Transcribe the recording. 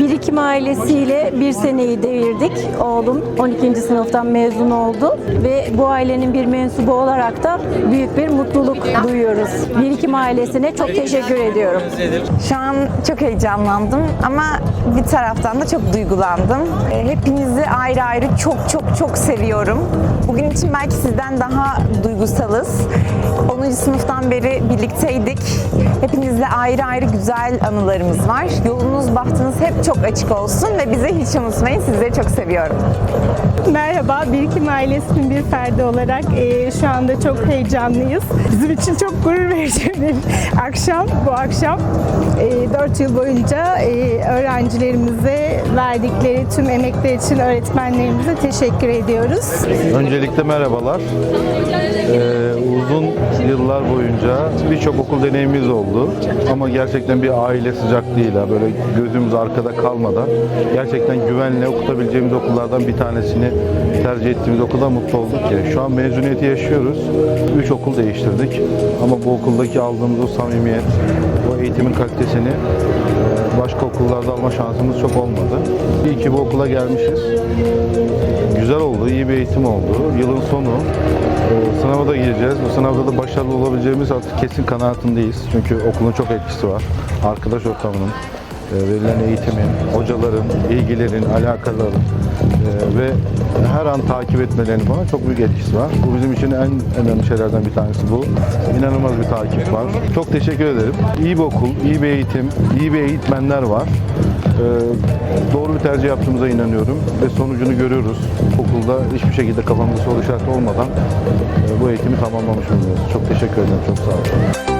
Birikim ailesiyle bir seneyi devirdik. Oğlum 12. sınıftan mezun oldu ve bu ailenin bir mensubu olarak da büyük bir mutluluk duyuyoruz. Birikim ailesine çok teşekkür ediyorum. Şu an çok heyecanlandım ama bir taraftan da çok duygulandım. E, Hepinizi ayrı ayrı çok çok çok seviyorum. Bugün için belki sizden daha duygusalız. 10. sınıftan beri birlikteydik. Hepinizle ayrı ayrı güzel anılarımız var. Yolunuz, bahtınız hep çok açık olsun ve bizi hiç unutmayın. Sizleri çok seviyorum. Merhaba, Birikim ailesinin bir ferdi olarak e, şu anda çok heyecanlıyız. Bizim için çok gurur verici bir akşam bu akşam. 4 yıl boyunca e, öğrencilerimize verdikleri tüm emekler için öğretmenlerimize teşekkür ediyoruz. Öncelikle merhabalar. Ee, uzun yıllar boyunca birçok okul deneyimimiz oldu. Ama gerçekten bir aile sıcaklığıyla böyle gözümüz arkada kalmadan gerçekten güvenle okutabileceğimiz okullardan bir tanesini tercih ettiğimiz okulda mutlu olduk ki. Şu an mezuniyeti yaşıyoruz. Üç okul değiştirdik. Ama bu okuldaki aldığımız o samimiyet, o eğitimin kalitesini e, başka okullarda alma şansımız çok olmadı. İyi ki bu okula gelmişiz. Güzel oldu, iyi bir eğitim oldu. Yılın sonu. Ee, Sınava da gireceğiz. Bu sınavda da başarılı olabileceğimiz artık kesin kanaatindeyiz. Çünkü okulun çok etkisi var. Arkadaş ortamının, e, verilen eğitimin, hocaların, ilgilerin, alakaların e, ve her an takip etmelerinin bana çok büyük etkisi var. Bu bizim için en önemli şeylerden bir tanesi bu. İnanılmaz bir takip var. Çok teşekkür ederim. İyi bir okul, iyi bir eğitim, iyi bir eğitmenler var. Ee, doğru bir tercih yaptığımıza inanıyorum ve sonucunu görüyoruz. Okulda hiçbir şekilde kafamızda soru işareti olmadan e, bu eğitimi tamamlamış bulunuyoruz. Çok teşekkür ederim, çok sağ olun.